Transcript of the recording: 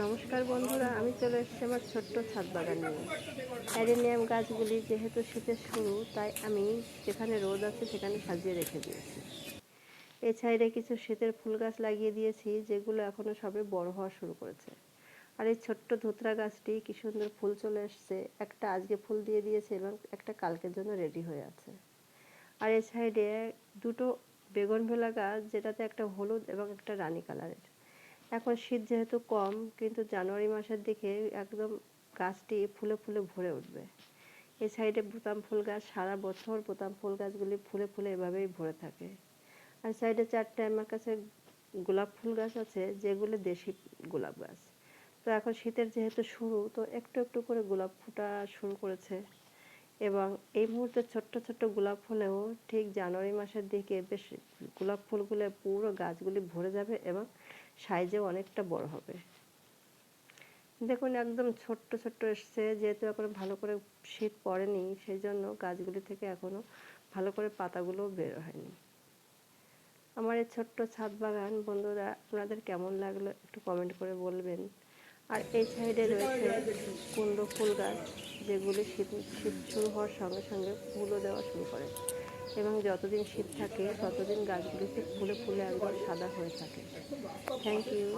নমস্কার বন্ধুরা, আমি চলে এসেছি আমার ছোট্ট ছাদ বাগান নিয়ে। অ্যাডেনিয়াম গাছগুলি যেহেতু শীতের শুরু, তাই আমি যেখানে রোদ আছে সেখানে সাজিয়ে রেখে দিয়েছি। এই সাইডে কিছু শীতের ফুল গাছ লাগিয়ে দিয়েছি, যেগুলো এখনও সবে বড় হওয়া শুরু করেছে। আর এই ছোট্ট ধুতরা গাছটি কি সুন্দর ফুল চলে এসছে, একটা আজকে ফুল দিয়ে দিয়েছে এবং একটা কালকের জন্য রেডি হয়ে আছে। আর এই সাইডে দুটো বেগুনভেলা গাছ, যেটাতে একটা হলুদ এবং একটা রানী কালারের। এখন শীত যেহেতু কম, কিন্তু জানুয়ারি মাসের দিকে একদম গাছটি ফুলে ফুলে ভরে উঠবে। এই সাইডে বোতাম ফুল গাছ, সারা বছর বোতাম ফুল গাছগুলি ফুলে ফুলে এভাবেই ভরে থাকে। আর সাইডে চারটে আমার কাছে গোলাপ ফুল গাছ আছে, যেগুলো দেশি গোলাপ গাছ। তো এখন শীতের যেহেতু শুরু, তো একটু একটু করে গোলাপ ফোটা শুরু করেছে। এবং এই মুহূর্তে ছোট্ট ছোট্ট গোলাপ ফুলেও ঠিক জানুয়ারি মাসের দিকে বেশ গোলাপ ফুলগুলো পুরো গাছগুলি ভরে যাবে এবং সাইজেও অনেকটা বড় হবে। দেখুন, একদম ছোট্ট ছোট্ট এসছে, যেহেতু এখন ভালো করে শীত পড়েনি সেই জন্য গাছগুলি থেকে এখনও ভালো করে পাতাগুলো বের হয়নি। আমার এই ছোট্ট ছাদ বাগান, বন্ধুরা, আপনাদের কেমন লাগল একটু কমেন্ট করে বলবেন। আর এই সাইডে রয়েছে কুন্দ ফুল গাছ। যেগুলি শীত শীত শুরু হওয়ার সঙ্গে সঙ্গে ফুলও দেওয়া শুরু করে। এবং যতদিন শীত থাকে, ততদিন গাছগুলিতে ফুলে ফুলে একবার সাদা হয়ে থাকে। Thank you